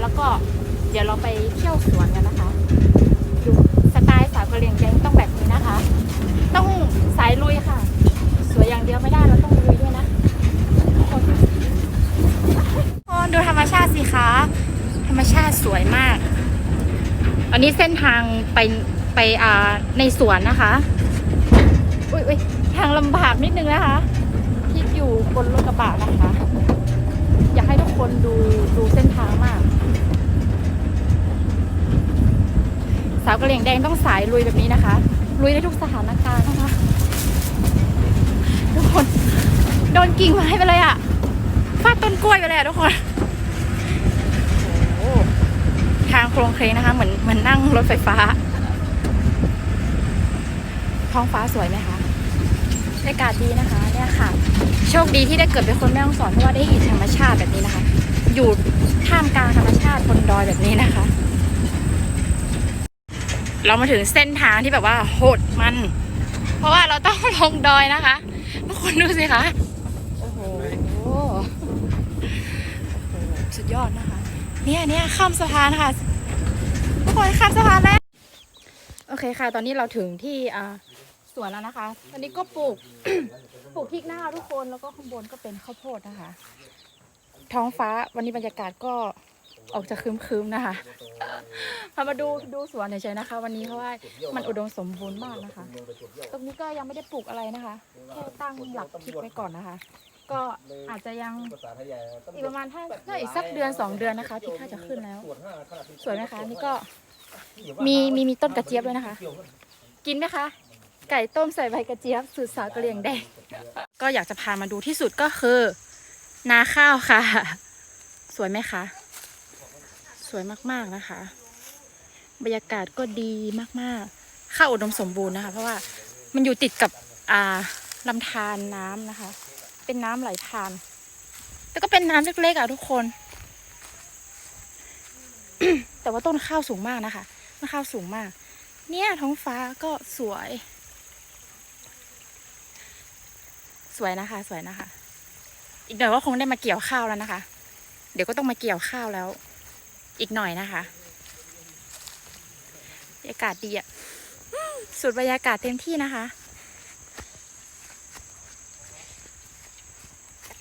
แล้วก็เดี๋ยวเราไปเที่ยวสวนกันนะคะดูสไตล์สาวกะเหรี่ยงแดงต้องแบบนี้นะคะ ต้องสายลุยค่ะ สวยอย่างเดียวไม่ได้เราต้องลุยด้วยนะทุกคนดูธรรมชาติสิคะธรรมชาติสวยมาก อันนี้เส้นทางไปไปอ่าในสวนนะคะอุ้ยอุ้ยทางลำบากนิดนึงนะคะที่อยู่บนรถกระบะนะคะ อยากให้ทุกคนดูดูเส้นทางมาก สาวกระเหลี่ยงแดงต้องสายลุยแบบนี้นะคะ ลุยได้ทุกสถานการณ์นะคะทุกคนโดนกิ่งไม้ไปเลยอะฟาดต้นกล้วยไปเลยอะทุกคนโอ้ทางโครงเคลงนะคะ เหมือนเหมือนนั่งรถไฟฟ้า ท้องฟ้าสวยไหมคะบรรยากาศดีนะคะเนี่ยค่ะ โชคดีที่ได้เกิดเป็นคนแม่ฮ่องสอนเพราะว่าได้เห็นธรรมชาติแบบนี้นะคะ อยู่ท่ามกลางธรรมชาติบนดอยแบบนี้นะคะ เรามาถึงเส้นทางที่แบบว่าโหดมัน เพราะว่าเราต้องลงดอยนะคะทุกคนดูสิคะโอ้โหโอ้โหสุดยอดนะคะ เนี่ยเนี่ยข้ามสะพานค่ะทุกคนข้ามสะพานแล้วโอเคค่ะ ตอนนี้เราถึงที่อ่าสวนแล้วนะคะตอนนี้ก็ปลูกปลูกพริกหน้าทุกคนแล้วก็ข้างบนก็เป็นข้าวโพดนะคะ ท้องฟ้าวันนี้บรรยากาศก็ ออกจะครึ้มๆนะคะพามาดูดูสวนเฉยๆนะคะ วันนี้เพราะว่ามันอุดมสมบูรณ์มากนะคะ ตรงนี้ก็ยังไม่ได้ปลูกอะไรนะคะแค่ตั้งหลักพริกไว้ก่อนนะคะ ก็อาจจะยังอีกประมาณถ้าถ้าอีกสักเดือนสองเดือนนะคะพริกน่าจะขึ้นแล้ว สวยไหมคะนี่ก็มีมีมีต้นกระเจี๊ยบด้วยนะคะ กินไหมคะไก่ต้มใส่ใบกระเจี๊ยบสูตรสาวกะเหรี่ยงแดงก็อยากจะพามาดูที่สุดก็คือ นาข้าวค่ะ สวยไหมคะ สวยมากๆนะคะ บรรยากาศก็ดีมากๆ ข้าวอุดมสมบูรณ์นะคะ เพราะว่ามันอยู่ติดกับอ่าลำธารน้ำนะคะ เป็นน้ำไหลผ่าน แต่ก็เป็นน้ำเล็กๆอะทุกคน แต่ว่าต้นข้าวสูงมากนะคะต้นข้าวสูงมาก เนี่ยท้องฟ้าก็สวย สวยนะคะ สวยนะคะ อีกหน่อยก็คงได้มาเกี่ยวข้าวแล้วนะคะ เดี๋ยวก็ต้องมาเกี่ยวข้าวแล้ว อีกหน่อยนะคะบรรยากาศดีอะสุดบรรยากาศเต็มที่นะคะ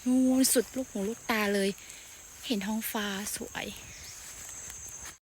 นู่นสุดลูกหูลูกตาเลย เห็นท้องฟ้าสวย